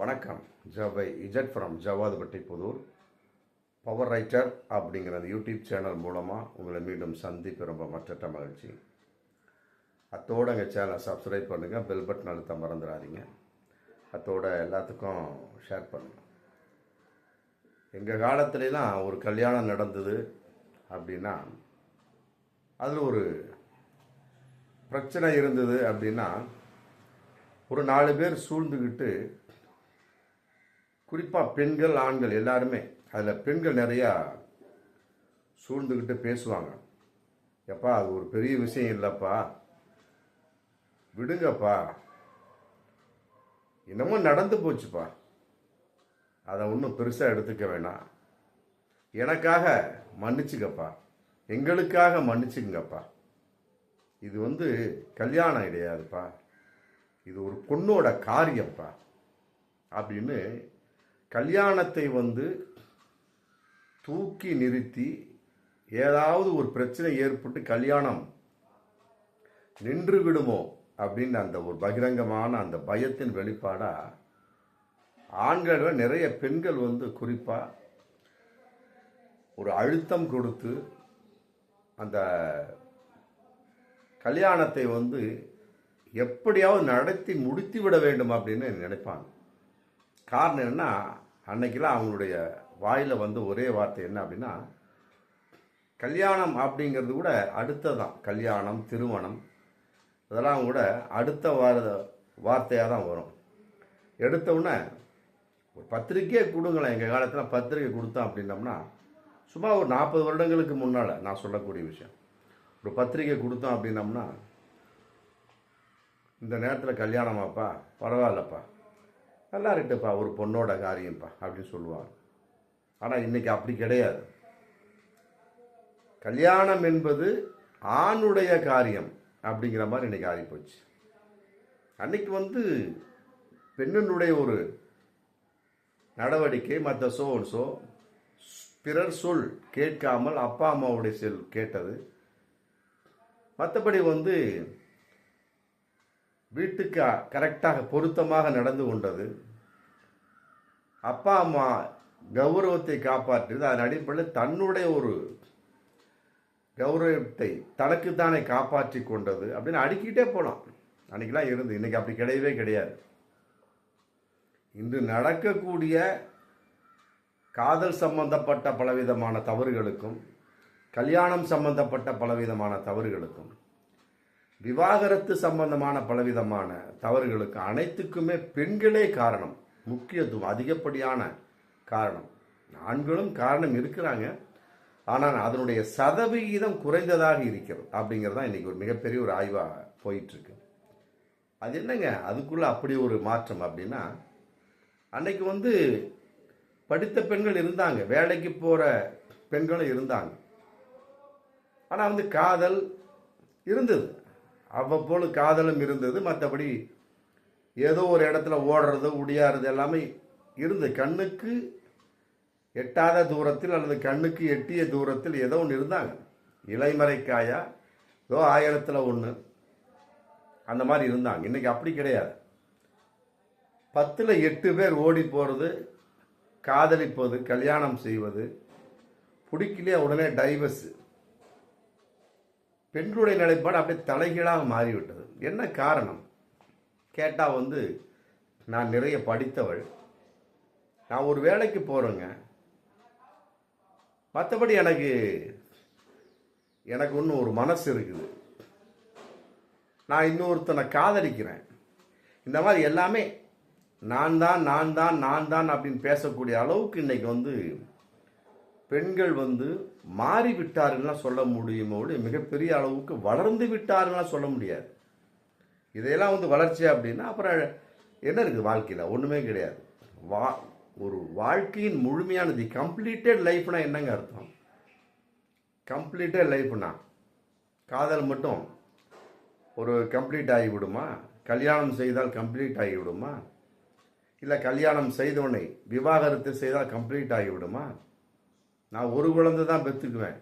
வணக்கம். ஜவை Z from Javadupatti Pudur. Power writer அப்படிங்கிற அந்த யூடியூப் சேனல் மூலமாக உங்களை மீண்டும் சந்திப்பு ரொம்ப மற்ற மகிழ்ச்சி. அத்தோட எங்கள் சேனலை சப்ஸ்கிரைப் பண்ணுங்கள் பெல் பட்டன் அழுத்த மறந்துடாதீங்க. அத்தோட எல்லாத்துக்கும் ஷேர் பண்ணுங்கள் எங்கள் காலத்துலலாம் ஒரு கல்யாணம் நடந்தது அப்படின்னா அதில் ஒரு பிரச்சனை இருந்தது அப்படின்னா ஒரு நாலு பேர் சூழ்ந்துக்கிட்டு குறிப்பாக பெண்கள் ஆண்கள் எல்லாருமே அதில் பெண்கள் நிறையா சூழ்ந்துக்கிட்டு பேசுவாங்க. எப்பா அது ஒரு பெரிய விஷயம் இல்லைப்பா. விடுங்கப்பா. இன்னமும் நடந்து போச்சுப்பா. அதை ஒன்றும் பெருசாக எடுத்துக்க வேணாம். எனக்காக மன்னிச்சுக்கப்பா. எங்களுக்காக மன்னிச்சுங்கப்பா. இது வந்து கல்யாணம் கிடையாதுப்பா. இது ஒரு பொண்ணோட காரியம்ப்பா அப்படின்னு கல்யாணத்தை வந்து தூக்கி நிறுத்தி ஏதாவது ஒரு பிரச்சனை ஏற்பட்டு கல்யாணம் நின்று விடுமோ அப்படின்னு அந்த ஒரு பகிரங்கமான அந்த பயத்தின் வெளிப்பாடாக ஆண்களை நிறைய பெண்கள் வந்து குறிப்பாக ஒரு அழுத்தம் கொடுத்து அந்த கல்யாணத்தை வந்து எப்படியாவது நடத்தி முடித்து விட வேண்டும் அப்படின்னு நினைப்பாங்க. காரணம் என்னன்னா அன்னைக்கெல்லாம் அவங்களுடைய வாயில் வந்து ஒரே வார்த்தை என்ன அப்படின்னா கல்யாணம் அப்படிங்கிறது கூட அடுத்ததான் கல்யாணம் திருமணம் இதெல்லாம் கூட அடுத்த வார வார்த்தையாக தான் வரும். எடுத்தவுடனே ஒரு பத்திரிக்கையே கொடுங்களேன் எங்கள் காலத்தில் பத்திரிக்கை கொடுத்தோம் அப்படின்னோம்னா சும்மா ஒரு நாற்பது வருடங்களுக்கு முன்னால் நான் சொல்லக்கூடிய விஷயம். ஒரு பத்திரிக்கை கொடுத்தோம் அப்படின்னோம்னா இந்த நேரத்தில் கல்யாணமாப்பா பரவாயில்லப்பா நல்லா இருக்குப்பா ஒரு பொண்ணோட காரியம்ப்பா அப்படின்னு சொல்லுவாங்க. ஆனால் இன்னைக்கு அப்படி கிடையாது. கல்யாணம் என்பது ஆணுடைய காரியம் அப்படிங்கிற மாதிரி இன்னைக்கு ஆகிப்போச்சு. அன்னைக்கு வந்து பெண்ணினுடைய ஒரு நடவடிக்கை மற்ற சோ சோ பிறர் சொல் கேட்காமல் அப்பா அம்மாவுடைய செல் கேட்டது. மற்றபடி வந்து வீட்டுக்கு கரெக்டாக பொருத்தமாக நடந்து கொண்டது. அப்பா அம்மா கௌரவத்தை காப்பாற்றியது. அதன் அடிப்படையில் தன்னுடைய ஒரு கௌரவத்தை தனக்குத்தானே காப்பாற்றி கொண்டது அப்படின்னு அடுக்கிட்டே போகலாம் அன்னைக்கெல்லாம் இருந்து இன்னைக்கு அப்படி கிடையவே கிடையாது. இன்று நடக்கக்கூடிய காதல் சம்பந்தப்பட்ட பலவிதமான தவறுகளுக்கும் கல்யாணம் சம்பந்தப்பட்ட பலவிதமான தவறுகளுக்கும் விவாகரத்து சம்பந்தமான பலவிதமான தவறுகளுக்கு அனைத்துக்குமே பெண்களே காரணம். முக்கியத்துவம் அதிகப்படியான காரணம். ஆண்களும் காரணம் இருக்கிறாங்க. ஆனால் அதனுடைய சதவிகிதம் குறைந்ததாக இருக்கிறது அப்படிங்கிறது தான் இன்றைக்கி ஒரு மிகப்பெரிய ஒரு ஆய்வாக போயிட்டுருக்கு. அது என்னங்க? அதுக்குள்ளே அப்படி ஒரு மாற்றம் அப்படின்னா அன்னைக்கு வந்து படித்த பெண்கள் இருந்தாங்க. வேலைக்கு போகிற பெண்களும் இருந்தாங்க. ஆனால் வந்து காதல் இருந்தது. அவ்வப்போது காதலும் இருந்தது. மற்றபடி ஏதோ ஒரு இடத்துல ஓடுறது உடியாறது எல்லாமே இருந்தது கண்ணுக்கு எட்டாத தூரத்தில் அல்லது கண்ணுக்கு எட்டிய தூரத்தில் ஏதோ ஒன்று இருந்தாங்க. இலைமறைக்காயா ஏதோ ஆயிரத்தில் ஒன்று அந்த மாதிரி இருந்தாங்க. இன்னைக்கு அப்படி கிடையாது. பத்தில் எட்டு பேர் ஓடி போகிறது காதலிப்பது கல்யாணம் செய்வது பிடிக்கலையே உடனே டைவர்ஸு பெண்களுடைய நிலைப்பாடு அப்படியே தலைகீழாக மாறிவிட்டது. என்ன காரணம்? கேட்டால் வந்து நான் நிறைய படித்தவள். நான் ஒரு வேலைக்கு போகிறேங்க மற்றபடி எனக்கு எனக்கு ஒன்று ஒரு மனசு இருக்குது. நான் இன்னொருத்தனை காதலிக்கிறேன். இந்த மாதிரி எல்லாமே நான் தான் நான் தான் நான் தான் அப்படின்னு பேசக்கூடிய அளவுக்கு இன்றைக்கி வந்து பெண்கள் வந்து மாறி விட்டார்கள்லாம் சொல்ல முடியுமோடு மிகப்பெரிய அளவுக்கு வளர்ந்து விட்டார்கள்லாம் சொல்ல முடியாது. இதையெல்லாம் வந்து வளர்ச்சி அப்படின்னா அப்புறம் என்ன இருக்குது வாழ்க்கையில்? ஒன்றுமே கிடையாது. வா ஒரு வாழ்க்கையின் முழுமையான தி கம்ப்ளீட்டட் லைஃப்னா என்னங்க அர்த்தம்? கம்ப்ளீட்டட் லைஃப்னா காதல் மட்டும் ஒரு கம்ப்ளீட் ஆகிவிடுமா கல்யாணம் செய்தால் கம்ப்ளீட் ஆகிவிடுமா இல்லை கல்யாணம் செய்தவனை விவாகரத்து செய்தால் கம்ப்ளீட் ஆகிவிடுமா நான் ஒரு குழந்தை தான் பெற்றுக்குவேன்.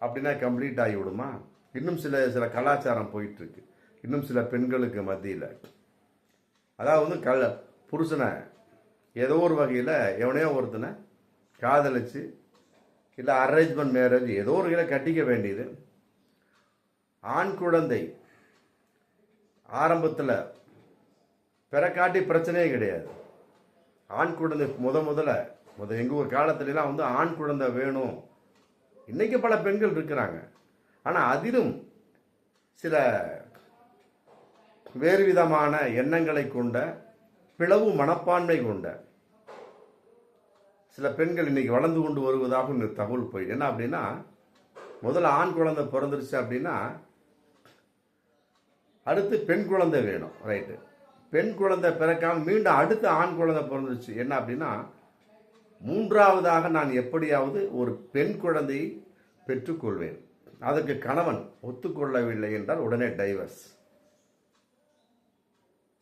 அப்படின்னா கம்ப்ளீட் ஆகிவிடுமா இன்னும் சில சில கலாச்சாரம் போயிட்டுருக்கு. இன்னும் சில பெண்களுக்கு மத்தியில். அதாவது வந்து புருஷனை ஏதோ ஒரு வகையில் எவனையோ ஒருத்தனை காதலிச்சு இல்லை அரேஞ்ச்மெண்ட் மேரேஜ் ஏதோ ஒரு வகையில் கட்டிக்க வேண்டியது. ஆண் குழந்தை ஆரம்பத்தில் பிறக்காட்டி பிரச்சனையே கிடையாது. ஆண் குழந்தை முத முதல்ல முத எங்கள் ஒரு காலத்துலலாம் வந்து ஆண் குழந்தை வேணும். இன்றைக்கி பல பெண்கள் இருக்கிறாங்க. ஆனால் அதிலும் சில வேறு விதமான எண்ணங்களை கொண்ட பிளவு மனப்பான்மை கொண்ட சில பெண்கள் இன்றைக்கி வளர்ந்து கொண்டு வருவதாக இந்த தகவல் போய் என்ன அப்படின்னா முதல்ல ஆண் குழந்தை பிறந்துருச்சு அப்படின்னா அடுத்து பெண் குழந்தை வேணும் ரைட்டு பெண் குழந்தை பிறக்காமல் மீண்டும் அடுத்து ஆண் குழந்தை பிறந்துருச்சு. என்ன அப்படின்னா மூன்றாவதாக நான் எப்படியாவது ஒரு பெண் குழந்தையை பெற்றுக்கொள்வேன். அதற்கு கணவன் ஒத்துக்கொள்ளவில்லை என்றால் உடனே டைவர்ஸ்.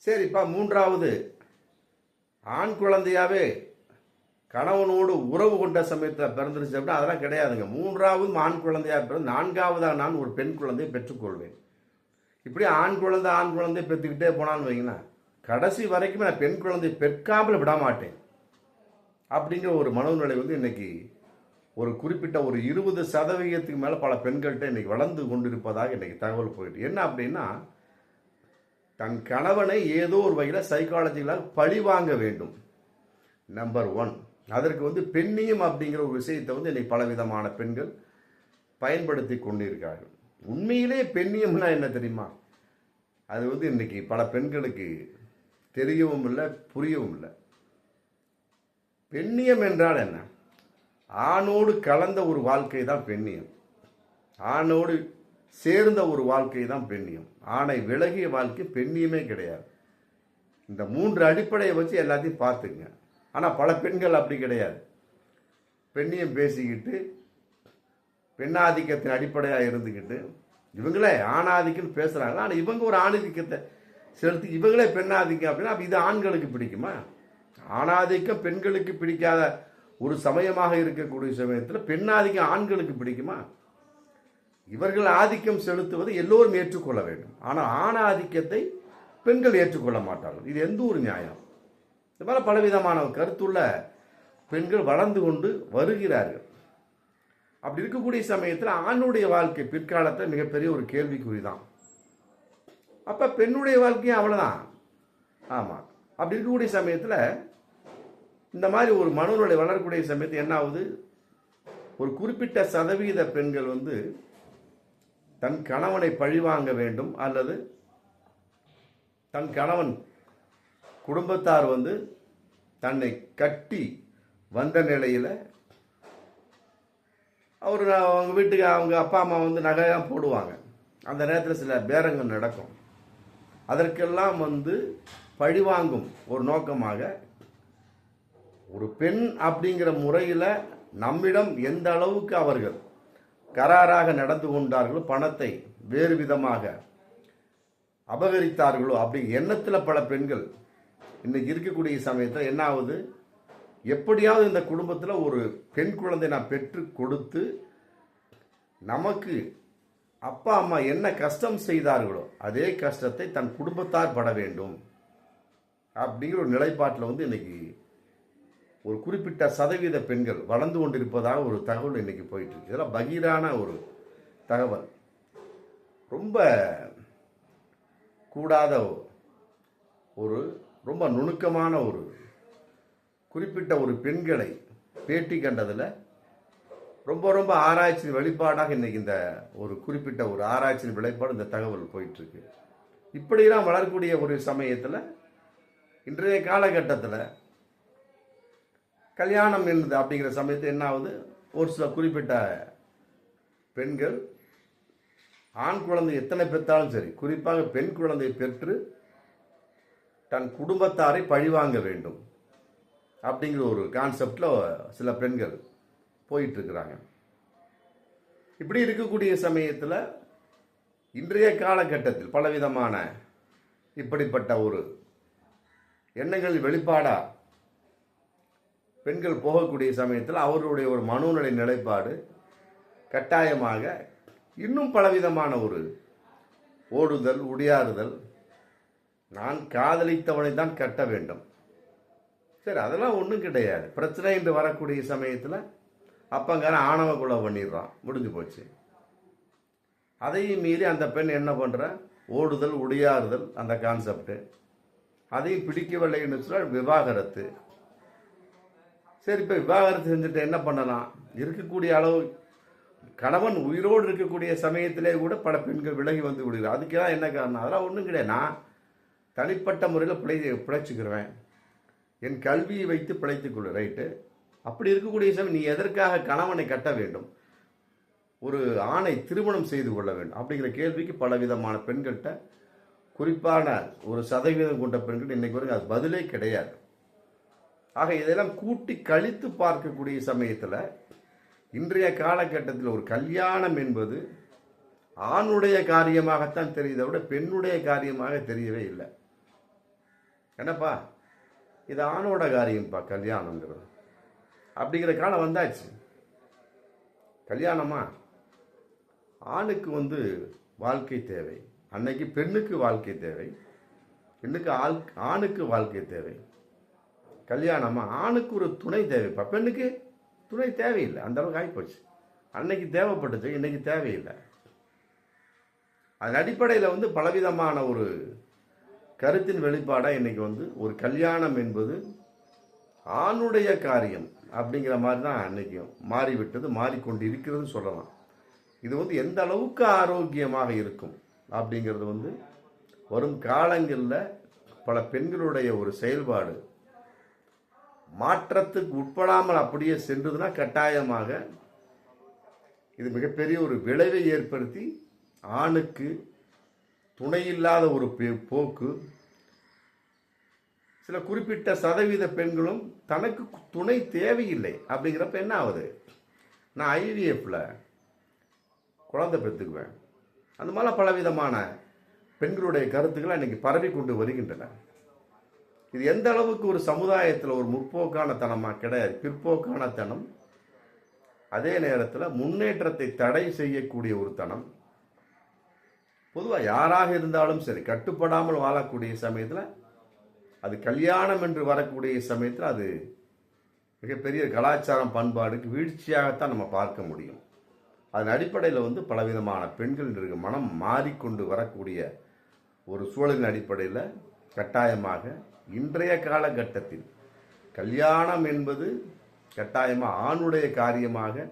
சரிப்பா மூன்றாவது. ஆண் குழந்தையாவே கணவனோடு உறவு கொண்ட சமயத்தில் பிறந்துருச்சு அப்படின்னா அதெல்லாம் கிடையாதுங்க. மூன்றாவது ஆண் குழந்தையாக பிறந்து நான்காவதாக நான் ஒரு பெண் குழந்தையை பெற்றுக்கொள்வேன். இப்படி ஆண் குழந்தை ஆண் குழந்தை பெற்றுக்கிட்டே போனான்னு வைங்களேன் கடைசி வரைக்கும் நான் பெண் குழந்தை பெற்காமல் விட மாட்டேன் அப்படிங்கிற ஒரு மனநிலை வந்து இன்றைக்கி ஒரு குறிப்பிட்ட ஒரு இருபது சதவீதத்துக்கு மேலே பல பெண்கள்கிட்ட இன்றைக்கி வளர்ந்து கொண்டிருப்பதாக இன்றைக்கி தகவல் போயிட்டு. என்ன அப்படின்னா தன் கணவனை ஏதோ ஒரு வகையில் சைக்காலஜிகளாக பழி வாங்க வேண்டும். நம்பர் ஒன் அதற்கு வந்து பெண்ணியம் அப்படிங்கிற ஒரு விஷயத்தை வந்து இன்னைக்கு பலவிதமான பெண்கள் பயன்படுத்தி கொண்டிருக்கார்கள் உண்மையிலே பெண்ணியம்னா என்ன தெரியுமா? அது வந்து இன்றைக்கி பல பெண்களுக்கு தெரியவும் இல்லை புரியவும் இல்லை. பெண்ணியம் என்றால் என்ன? ஆணோடு கலந்த ஒரு வாழ்க்கை தான் பெண்ணியம். ஆணோடு சேர்ந்த ஒரு வாழ்க்கை தான் பெண்ணியம். ஆணை விலகிய வாழ்க்கை பெண்ணியமே கிடையாது. இந்த மூன்று அடிப்படையை வச்சு எல்லாத்தையும் பார்த்துங்க. ஆனால் பல பெண்கள் அப்படி கிடையாது. பெண்ணியம் பேசிக்கிட்டு பெண்ணாதிக்கத்தின் அடிப்படையாக இருந்துக்கிட்டு இவங்களே ஆணாதிக்கம்னு பேசுகிறாங்க ஆனால் இவங்க ஒரு ஆணாதிக்கத்தை செலுத்தி இவங்களே பெண்ணாதிக்கம் அப்படின்னா அப்போ இது ஆண்களுக்கு பிடிக்குமா? ஆணாதிக்கம் பெண்களுக்கு பிடிக்காத ஒரு சமயமாக இருக்கக்கூடிய சமயத்தில் பெண்ணாதிக்கம் ஆண்களுக்கு பிடிக்குமா? இவர்கள் ஆதிக்கம் செலுத்துவதை எல்லோரும் ஏற்றுக்கொள்ள வேண்டும். ஆனால் ஆணாதிக்கத்தை பெண்கள் ஏற்றுக்கொள்ள மாட்டார்கள். இது எந்த ஒரு நியாயம்? இது மாதிரி பலவிதமான கருத்துள்ள பெண்கள் வளர்ந்து கொண்டு வருகிறார்கள். அப்படி இருக்கக்கூடிய சமயத்தில் ஆணுடைய வாழ்க்கை பிற்காலத்தில் மிகப்பெரிய ஒரு கேள்விக்குறி தான் அப்போ பெண்ணுடைய வாழ்க்கையும் அவ்வளோதான் ஆமாம் அப்படி இருக்கக்கூடிய சமயத்தில் இந்த மாதிரி ஒரு மனநிலை வளரக்கூடிய சமயத்தில் என்ன ஆகுது? ஒரு குறிப்பிட்ட சதவீத பெண்கள் வந்து தன் கணவனை பழிவாங்க வேண்டும் அல்லது தன் கணவன் குடும்பத்தார் வந்து தன்னை கட்டி வந்த நிலையில் அவர் அவங்க வீட்டுக்கு அவங்க அப்பா அம்மா வந்து நகையாக போடுவாங்க. அந்த நேரத்தில் சில பேரங்கள் நடக்கும். அதற்கெல்லாம் வந்து பழிவாங்கும் ஒரு நோக்கமாக ஒரு பெண் அப்படிங்கிற முறையில் நம்மிடம் எந்த அளவுக்கு அவர்கள் கராராக நடந்து கொண்டார்களோ பணத்தை வேறு விதமாக அபகரித்தார்களோ அப்படி எண்ணத்தில் பல பெண்கள் இன்னைக்கு இருக்கக்கூடிய சமயத்தில் என்ன ஆகுது? எப்படியாவது இந்த குடும்பத்தில் ஒரு பெண் குழந்தை நான் பெற்று கொடுத்து நமக்கு அப்பா அம்மா என்ன கஷ்டம் செய்தார்களோ அதே கஷ்டத்தை தன் குடும்பத்தார் பட வேண்டும் அப்படிங்கிற ஒரு நிலைப்பாட்டில் வந்து இன்னைக்கு ஒரு குறிப்பிட்ட சதவீத பெண்கள் வளர்ந்து கொண்டிருப்பதாக ஒரு தகவல் இன்னைக்கு போயிட்டு இருக்கு இதெல்லாம் பகீரான ஒரு தகவல். ரொம்ப கூடாத ஒரு ரொம்ப நுணுக்கமான ஒரு குறிப்பிட்ட ஒரு பெண்களை பேட்டி கண்டதில் ரொம்ப ரொம்ப ஆராய்ச்சியின் வெளிப்பாடாக இன்றைக்கி இந்த ஒரு குறிப்பிட்ட ஒரு ஆராய்ச்சியின் வெளிப்பாடு இந்த தகவல் போயிட்டுருக்கு. இப்படிலாம் வளரக்கூடிய ஒரு சமயத்தில் இன்றைய காலகட்டத்தில் கல்யாணம் என்னது அப்படிங்கிற சமயத்தில் என்ன ஆகுது ஒரு சில குறிப்பிட்ட பெண்கள் ஆண் குழந்தை எத்தனை பெற்றாலும் சரி குறிப்பாக பெண் குழந்தை பெற்று தன் குடும்பத்தாரை பழிவாங்க வேண்டும் அப்படிங்கிற ஒரு கான்செப்டில் சில பெண்கள் போயிட்டு இருக்கிறாங்க இப்படி இருக்கக்கூடிய சமயத்தில் இன்றைய காலகட்டத்தில் பலவிதமான இப்படிப்பட்ட ஒரு எண்ணங்கள் வெளிப்பாடாக பெண்கள் போகக்கூடிய சமயத்தில் அவர்களுடைய ஒரு மனோநிலை நிலைப்பாடு கட்டாயமாக இன்னும் பலவிதமான ஒரு ஓடுதல் உடையாறுதல். நான் காதலித்தவனை தான் கட்ட வேண்டும். சரி அதெல்லாம் ஒன்றும் கிடையாது. பிரச்சனை என்று வரக்கூடிய சமயத்தில் அப்பங்கார ஆணவ கொலை பண்ணிடுறான். முடிஞ்சு போச்சு. அதையும் மீறி அந்த பெண் என்ன பண்ணுற ஓடுதல் உடையாறுதல் அந்த கான்செப்ட் அதையும் பிடிக்கவில்லைன்னு சொன்னால் விவாகரத்து. சரி இப்போ விவாகரத்து செஞ்சுட்டு என்ன பண்ணலாம்? இருக்கக்கூடிய அளவு கணவன் உயிரோடு இருக்கக்கூடிய சமயத்திலே கூட பல பெண்கள் விலகி வந்து விடுகிறார். அதுக்கெல்லாம் என்ன காரணம்? அதெல்லாம் ஒன்றும் கிடையாது. நான் தனிப்பட்ட முறையில் பிழை பிழைச்சிக்கிறேன் என் கல்வியை வைத்து பிழைத்துக் கொள்ளு ரைட்டு அப்படி இருக்கக்கூடிய சமயம் நீ எதற்காக கணவனை கட்ட வேண்டும்? ஒரு ஆணை திருமணம் செய்து கொள்ள வேண்டும். அப்படிங்கிற கேள்விக்கு பலவிதமான பெண்கள்கிட்ட குறிப்பான ஒரு சதவீதம் கொண்ட பெண்கள் இன்றைக்கு வரைக்கும் அது பதிலே கிடையாது. ஆக இதெல்லாம் கூட்டி கழித்து பார்க்கக்கூடிய சமயத்தில் இன்றைய காலகட்டத்தில் ஒரு கல்யாணம் என்பது ஆணுடைய காரியமாகத்தான் தெரியுதை விட பெண்ணுடைய காரியமாக தெரியவே இல்லை. என்னப்பா? இது ஆணோட காரியம்ப்பா கல்யாணங்கிறது அப்படிங்கிற காலம் வந்தாச்சு. கல்யாணமா? ஆணுக்கு வந்து வாழ்க்கை தேவை அன்னைக்கு பெண்ணுக்கு வாழ்க்கை தேவை பெண்ணுக்கு ஆள் ஆணுக்கு வாழ்க்கை தேவை. கல்யாணமாக ஆணுக்கு ஒரு துணை தேவைப்பா பெண்ணுக்கு துணை தேவையில்லை. அந்த அளவுக்கு ஆகிப்போச்சு அன்னைக்கு தேவைப்பட்டுச்சு இன்னைக்கு தேவையில்லை. அதன் அடிப்படையில் வந்து பலவிதமான ஒரு கருத்தின் வெளிப்பாடாக இன்னைக்கு வந்து ஒரு கல்யாணம் என்பது ஆணுடைய காரியம் அப்படிங்கிற மாதிரி தான் அன்னைக்கும் மாறிவிட்டது மாறிக்கொண்டு இருக்கிறதுன்னு சொல்லலாம். இது வந்து எந்த அளவுக்கு ஆரோக்கியமாக இருக்கும் அப்படிங்கிறது வந்து வரும் காலங்களில் பல பெண்களுடைய ஒரு செயல்பாடு மாற்றத்துக்கு உட்படாமல் அப்படியே சென்றதுன்னா கட்டாயமாக இது மிகப்பெரிய ஒரு விளைவை ஏற்படுத்தி ஆணுக்கு துணையில்லாத ஒரு பே- போக்கு. சில குறிப்பிட்ட சதவீத பெண்களும் தனக்கு துணை தேவையில்லை அப்படிங்கிறப்ப என்ன ஆகுது? நான் ஐவிஎஃப்பில் குழந்தை பெற்றுக்குவேன். அந்த மாதிரிலாம் பலவிதமான பெண்களுடைய கருத்துக்களை இன்றைக்கி பரவி கொண்டு வருகின்றன. இது எந்த அளவுக்கு ஒரு சமுதாயத்தில் ஒரு முற்போக்கான தனமாக கிடையாது. பிற்போக்கான தனம் அதே நேரத்தில் முன்னேற்றத்தை தடை செய்யக்கூடிய ஒரு தனம். பொதுவாக யாராக இருந்தாலும் சரி கட்டுப்படாமல் வாழக்கூடிய சமயத்தில் அது கல்யாணம் என்று வரக்கூடிய சமயத்தில் அது மிகப்பெரிய கலாச்சாரம் பண்பாடுக்கு வீழ்ச்சியாகத்தான் நம்ம பார்க்க முடியும். அதன் அடிப்படையில் வந்து பலவிதமான பெண்கள் இருக்கு மனம் மாறிக்கொண்டு வரக்கூடிய ஒரு சூழலின் அடிப்படையில் கட்டாயமாக இன்றைய காலகட்டத்தில் கல்யாணம் என்பது கட்டாயமாக ஆணுடைய காரியமாக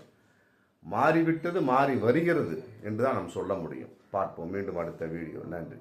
மாறிவிட்டது மாறி வருகிறது என்று தான் நாம் சொல்ல முடியும். பார்ப்போம் மீண்டும் அடுத்த வீடியோ. நன்றி.